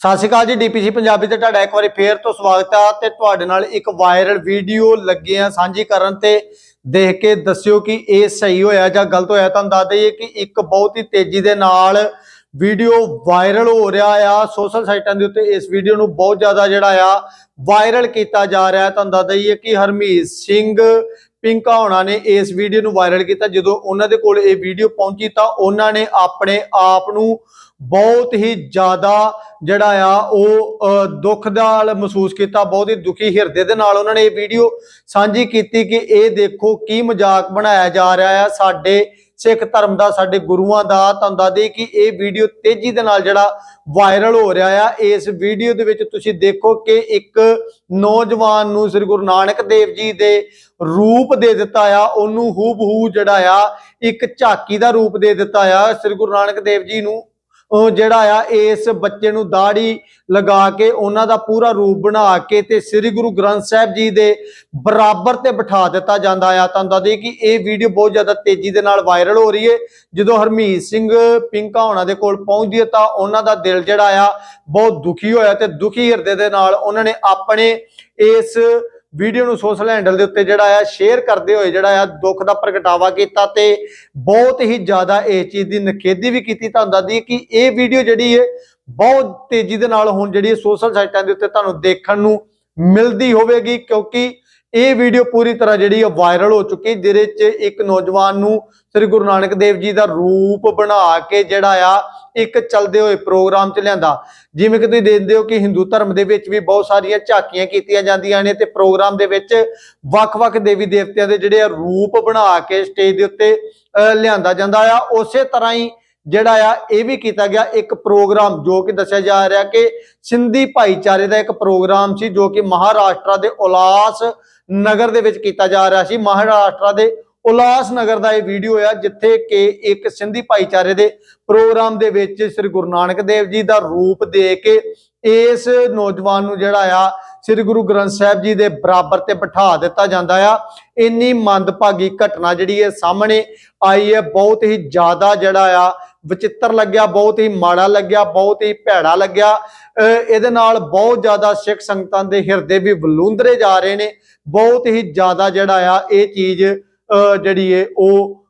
ਸਤਿ ਸ਼੍ਰੀ ਅਕਾਲ ਜੀ, ਡੀਪੀਸੀ ਪੰਜਾਬੀ ਤੇ ਤੁਹਾਡਾ ਇੱਕ ਵਾਰੀ ਫੇਰ ਤੋਂ ਸਵਾਗਤ ਆ ਤੇ ਤੁਹਾਡੇ ਨਾਲ ਇੱਕ ਵਾਇਰਲ ਵੀਡੀਓ ਲੱਗੇ ਆ ਸਾਂਝੀ ਕਰਨ ਤੇ ਦੇਖ ਕੇ ਦੱਸਿਓ ਕਿ ਇਹ ਸਹੀ ਹੋਇਆ ਜਾਂ ਗਲਤ ਹੋਇਆ। ਤੁਹਾਨੂੰ ਦੱਸ ਦਈਏ ਕਿ ਇੱਕ ਬਹੁਤ ਹੀ ਤੇਜ਼ੀ ਦੇ ਨਾਲ ਵੀਡੀਓ ਵਾਇਰਲ ਹੋ ਰਿਹਾ ਆ। ਸੋਸ਼ਲ ਸਾਈਟਾਂ ਦੇ ਉੱਤੇ ਇਸ ਵੀਡੀਓ ਨੂੰ ਬਹੁਤ ਜ਼ਿਆਦਾ ਜਿਹੜਾ ਆ ਵਾਇਰਲ ਕੀਤਾ ਜਾ ਰਿਹਾ। ਤੁਹਾਨੂੰ ਦੱਸ ਦਈਏ ਕਿ ਹਰਮੀਤ ਸਿੰਘ ਪਿੰਕਾ ਹੋਣਾ ਨੇ ਇਸ ਵੀਡੀਓ ਨੂੰ ਵਾਇਰਲ ਕੀਤਾ। ਜਦੋਂ ਉਹਨਾਂ ਦੇ ਕੋਲ ਇਹ ਵੀਡੀਓ ਪਹੁੰਚੀ ਤਾਂ ਉਹਨਾਂ ਨੇ ਆਪਣੇ ਆਪ ਨੂੰ ਬਹੁਤ ਹੀ ਜ਼ਿਆਦਾ ਜਿਹੜਾ ਆ ਉਹ ਅ, ਦੁੱਖ ਨਾਲ ਮਹਿਸੂਸ ਕੀਤਾ ਬਹੁਤ ਹੀ ਦੁਖੀ ਹਿਰਦੇ ਦੇ ਨਾਲ ਉਹਨਾਂ ਨੇ ਇਹ ਵੀਡੀਓ ਸਾਂਝੀ ਕੀਤੀ ਕਿ ਇਹ ਦੇਖੋ ਕੀ ਮਜ਼ਾਕ ਬਣਾਇਆ ਜਾ ਰਿਹਾ ਆ। ਸਾਡੇ ਸਿੱਖ ਧਰਮ ਦਾ ਸਾਡੇ ਗੁਰੂਆਂ ਦਾ ਤੁਹਾਨੂੰ ਦੱਸ ਦਈਏ ਕਿ ਇਹ ਵੀਡੀਓ ਤੇਜ਼ੀ ਦੇ ਨਾਲ ਜਿਹੜਾ ਵਾਇਰਲ ਹੋ ਰਿਹਾ ਆ। ਇਸ ਵੀਡੀਓ ਦੇ ਵਿੱਚ ਤੁਸੀਂ ਦੇਖੋ ਕਿ ਇੱਕ ਨੌਜਵਾਨ ਨੂੰ ਸ੍ਰੀ ਗੁਰੂ ਨਾਨਕ ਦੇਵ ਜੀ ਦੇ ਰੂਪ ਦੇ ਦਿੱਤਾ ਆ। ਉਹਨੂੰ ਹੂਬਹੂ ਜਿਹੜਾ ਆ ਇੱਕ ਝਾਕੀ ਦਾ ਰੂਪ ਦੇ ਦਿੱਤਾ ਆ। ਸ੍ਰੀ ਗੁਰੂ ਨਾਨਕ ਦੇਵ ਜੀ ਨੂੰ ਜਿਹੜਾ ਆ, ਇਸ ਬੱਚੇ ਨੂੰ ਦਾੜੀ ਲਗਾ ਕੇ ਉਹਨਾਂ ਦਾ ਪੂਰਾ ਰੂਪ ਬਣਾ ਕੇ ਤੇ ਸ੍ਰੀ ਗੁਰੂ ਗ੍ਰੰਥ ਸਾਹਿਬ ਜੀ ਦੇ ਬਰਾਬਰ ਤੇ ਬਿਠਾ ਦਿੱਤਾ ਜਾਂਦਾ ਆ। ਤੁਹਾਨੂੰ ਦੱਸ ਕਿ ਇਹ ਵੀਡੀਓ ਬਹੁਤ ਜ਼ਿਆਦਾ ਤੇਜ਼ੀ ਦੇ ਨਾਲ ਵਾਇਰਲ ਹੋ ਰਹੀ ਹੈ ਜਦੋਂ ਹਰਮੀਤ ਸਿੰਘ ਪਿੰਕਾ ਉਹਨਾਂ ਦੇ ਕੋਲ ਪਹੁੰਚਦੀ ਹੈ ਤਾਂ ਉਹਨਾਂ ਦਾ ਦਿਲ ਜਿਹੜਾ ਆ, ਬਹੁਤ ਦੁਖੀ ਹੋਇਆ ਤੇ ਦੁਖੀ ਹਿਰਦੇ ਦੇ ਨਾਲ ਉਹਨਾਂ ਨੇ ਆਪਣੇ ਇਸ ਵੀਡੀਓ ਨੂੰ ਸੋਸ਼ਲ ਹੈਂਡਲ ਦੇ ਉੱਤੇ ਜਿਹੜਾ ਆ ਸ਼ੇਅਰ ਕਰਦੇ ਹੋਏ ਜਿਹੜਾ ਆ, ਦੁੱਖ ਦਾ ਪ੍ਰਗਟਾਵਾ ਕੀਤਾ ਤੇ ਬਹੁਤ ਹੀ ਜ਼ਿਆਦਾ ਇਹ ਚੀਜ਼ ਦੀ ਨਖੇਦੀ ਵੀ ਕੀਤੀ ਤੁਹਾਨੂੰ ਦੱਸਦੀ ਕਿ ਇਹ ਵੀਡੀਓ ਜਿਹੜੀ ਹੈ ਬਹੁਤ ਤੇਜ਼ੀ ਦੇ ਨਾਲ ਹੁਣ ਜਿਹੜੀ ਸੋਸ਼ਲ ਸਾਈਟਾਂ ਦੇ ਉੱਤੇ ਤੁਹਾਨੂੰ ਦੇਖਣ ਨੂੰ ਮਿਲਦੀ ਹੋਵੇਗੀ ਕਿਉਂਕਿ ਇਹ ਵੀਡੀਓ ਪੂਰੀ ਤਰ੍ਹਾਂ ਜਿਹੜੀ ਆ ਵਾਇਰਲ ਹੋ ਚੁੱਕੀ, ਜਿਹਦੇ 'ਚ ਇੱਕ ਨੌਜਵਾਨ ਨੂੰ ਸ੍ਰੀ ਗੁਰੂ ਨਾਨਕ ਦੇਵ ਜੀ ਦਾ ਰੂਪ ਬਣਾ ਕੇ ਜਿਹੜਾ ਆ, ਇੱਕ ਚੱਲਦੇ ਹੋਏ ਪ੍ਰੋਗਰਾਮ 'ਚ ਲਿਆਂਦਾ। ਜਿਵੇਂ ਕਿ ਤੁਸੀਂ ਦੇਖਦੇ ਹੋ ਕਿ ਹਿੰਦੂ ਧਰਮ ਦੇ ਵਿੱਚ ਵੀ ਬਹੁਤ ਸਾਰੀਆਂ ਝਾਕੀਆਂ ਕੀਤੀਆਂ ਜਾਂਦੀਆਂ ਨੇ ਤੇ ਪ੍ਰੋਗਰਾਮ ਦੇ ਵਿੱਚ ਵੱਖ-ਵੱਖ ਦੇਵੀ ਦੇਵਤਿਆਂ ਦੇ ਜਿਹੜੇ ਆ ਰੂਪ ਬਣਾ ਕੇ ਸਟੇਜ ਦੇ ਉੱਤੇ ਲਿਆਂਦਾ ਜਾਂਦਾ ਆ। ਉਸੇ ਤਰ੍ਹਾਂ ਹੀ ਜਿਹੜਾ ਆ, ਇਹ ਵੀ ਕੀਤਾ ਗਿਆ ਇੱਕ ਪ੍ਰੋਗਰਾਮ ਜੋ ਕਿ ਦੱਸਿਆ ਜਾ ਰਿਹਾ ਕਿ ਸਿੰਧੀ ਭਾਈਚਾਰੇ ਦਾ ਇੱਕ ਪ੍ਰੋਗਰਾਮ ਸੀ ਜੋ ਕਿ ਮਹਾਰਾਸ਼ਟਰ ਦੇ ਉਲਾਸ ਨਗਰ ਦੇ ਵਿੱਚ ਕੀਤਾ ਜਾ ਰਿਹਾ ਸੀ। ਮਹਾਰਾਸ਼ਟਰ ਦੇ ਉਲਾਸ ਨਗਰ ਦਾ ਇਹ ਵੀਡੀਓ ਆ, ਜਿੱਥੇ ਕਿ ਇੱਕ ਸਿੰਧੀ ਭਾਈਚਾਰੇ ਦੇ ਪ੍ਰੋਗਰਾਮ ਦੇ ਵਿੱਚ ਸ੍ਰੀ ਗੁਰੂ ਨਾਨਕ ਦੇਵ ਜੀ ਦਾ ਰੂਪ ਦੇ ਕੇ ਇਸ ਨੌਜਵਾਨ ਨੂੰ ਜਿਹੜਾ ਆ, ਸ੍ਰੀ ਗੁਰੂ ਗ੍ਰੰਥ ਸਾਹਿਬ ਜੀ ਦੇ ਬਰਾਬਰ ਤੇ ਬਿਠਾ ਦਿੱਤਾ ਜਾਂਦਾ ਆ। ਇੰਨੀ ਮੰਦਭਾਗੀ ਘਟਨਾ ਜਿਹੜੀ ਹੈ ਸਾਹਮਣੇ ਆਈ ਹੈ, ਬਹੁਤ ਹੀ ਜ਼ਿਆਦਾ ਜਿਹੜਾ ਆ ਵਿਚਿੱਤਰ ਲੱਗਿਆ, ਬਹੁਤ ਹੀ ਮਾੜਾ ਲੱਗਿਆ, ਬਹੁਤ ਹੀ ਭੈੜਾ ਲੱਗਿਆ। ਇਹਦੇ ਨਾਲ ਬਹੁਤ ਜ਼ਿਆਦਾ ਸਿੱਖ ਸੰਗਤਾਂ ਦੇ ਹਿਰਦੇ ਵੀ ਵਲੂੰਦਰੇ ਜਾ ਰਹੇ ਨੇ। ਬਹੁਤ ਹੀ ਜ਼ਿਆਦਾ ਜਿਹੜਾ ਆ, ਇਹ ਚੀਜ਼ ਜਿਹੜੀ ਏ, ਉਹ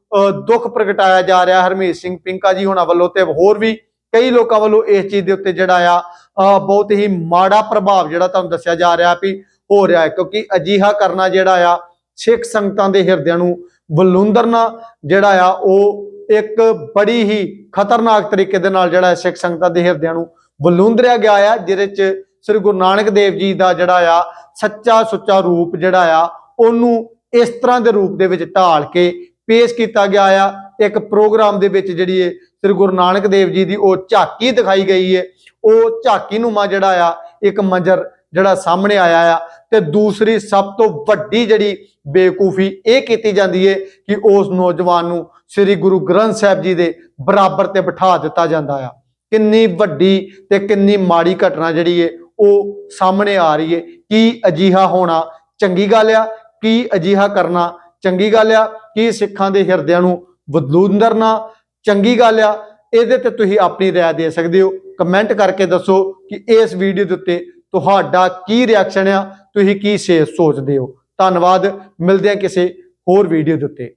ਦੁੱਖ ਪ੍ਰਗਟਾਇਆ ਜਾ ਰਿਹਾ। ਹਰਮੀਤ ਸਿੰਘ ਪਿੰਕਾ ਜੀ ਹੋਣਾ ਵੱਲੋਂ ਤੇ ਹੋਰ ਵੀ ਕਈ ਲੋਕਾਂ ਵੱਲੋਂ ਇਸ ਚੀਜ਼ ਦੇ ਉੱਤੇ ਜਿਹੜਾ ਆ ਬਹੁਤ ਹੀ ਮਾੜਾ ਪ੍ਰਭਾਵ ਜਿਹੜਾ ਤੁਹਾਨੂੰ ਦੱਸਿਆ ਜਾ ਰਿਹਾ ਵੀ ਹੋ ਰਿਹਾ ਹੈ। ਕਿਉਂਕਿ ਅਜੀਹਾ ਕਰਨਾ ਜਿਹੜਾ ਆ, ਸਿੱਖ ਸੰਗਤਾਂ ਦੇ ਹਿਰਦਿਆਂ ਨੂੰ ਵਲੂੰਦਰਨਾ ਜਿਹੜਾ ਆ, ਉਹ ਇੱਕ ਬੜੀ ਹੀ ਖਤਰਨਾਕ ਤਰੀਕੇ ਦੇ ਨਾਲ ਜਿਹੜਾ ਸਿੱਖ ਸੰਗਤਾਂ ਦੇ ਹਿਰਦਿਆਂ ਨੂੰ ਵਲੂੰਦਰਿਆ ਗਿਆ ਆ, ਜਿਹਦੇ ਚ ਸ੍ਰੀ ਗੁਰੂ ਨਾਨਕ ਦੇਵ ਜੀ ਦਾ ਜਿਹੜਾ ਆ, ਸੱਚਾ ਸੁੱਚਾ ਰੂਪ ਜਿਹੜਾ ਆ, ਉਹਨੂੰ ਇਸ ਤਰ੍ਹਾਂ ਦੇ ਰੂਪ ਦੇ ਵਿੱਚ ਢਾਲ ਕੇ ਪੇਸ਼ ਕੀਤਾ ਗਿਆ ਆ। ਇੱਕ ਪ੍ਰੋਗਰਾਮ ਦੇ ਵਿੱਚ ਜਿਹੜੀ ਹੈ ਸ੍ਰੀ ਗੁਰੂ ਨਾਨਕ ਦੇਵ ਜੀ ਦੀ ਉਹ ਝਾਕੀ ਦਿਖਾਈ ਗਈ ਹੈ ਉਹ ਝਾਕੀ ਨੂੰ ਮਾ ਜਿਹੜਾ ਆ, ਇੱਕ ਮੰਜ਼ਰ ਜਿਹੜਾ ਸਾਹਮਣੇ ਆਇਆ ਆ, ਤੇ ਦੂਸਰੀ ਸਭ ਤੋਂ ਵੱਡੀ ਜਿਹੜੀ ਬੇਕੂਫੀ ਇਹ ਕੀਤੀ ਜਾਂਦੀ ਹੈ ਕਿ ਉਸ ਨੌਜਵਾਨ ਨੂੰ ਸ੍ਰੀ ਗੁਰੂ ਗ੍ਰੰਥ ਸਾਹਿਬ ਜੀ ਦੇ ਬਰਾਬਰ ਤੇ ਬਿਠਾ ਦਿੱਤਾ ਜਾਂਦਾ ਆ। ਕਿੰਨੀ ਵੱਡੀ ਤੇ ਕਿੰਨੀ ਮਾੜੀ ਘਟਨਾ ਜਿਹੜੀ ਹੈ ਉਹ ਸਾਹਮਣੇ ਆ ਰਹੀ ਹੈ ਕੀ ਅਜੀਹਾ ਹੋਣਾ ਚੰਗੀ ਗੱਲ ਆ? ਕੀ ਅਜੀਹਾ ਕਰਨਾ ਚੰਗੀ ਗੱਲ ਆ? ਕੀ ਸਿੱਖਾਂ ਦੇ ਹਿਰਦਿਆਂ ਨੂੰ ਵਦਲੂੰਦਰਨਾ ਚੰਗੀ ਗੱਲ ਆ? ਇਹਦੇ ਤੇ ਤੁਸੀਂ ਆਪਣੀ ਰਾਏ ਦੇ ਸਕਦੇ ਹੋ। ਕਮੈਂਟ ਕਰਕੇ ਦੱਸੋ ਕਿ ਇਸ ਵੀਡੀਓ ਦੇ ਉੱਤੇ ਤੁਹਾਡਾ ਕੀ ਰਿਐਕਸ਼ਨ ਆ? ਤੁਸੀਂ ਕੀ ਸੇ ਸੋਚਦੇ ਹੋ? ਧੰਨਵਾਦ, ਮਿਲਦੇ ਹਾਂ ਕਿਸੇ ਹੋਰ ਵੀਡੀਓ ਦੇ ਉੱਤੇ।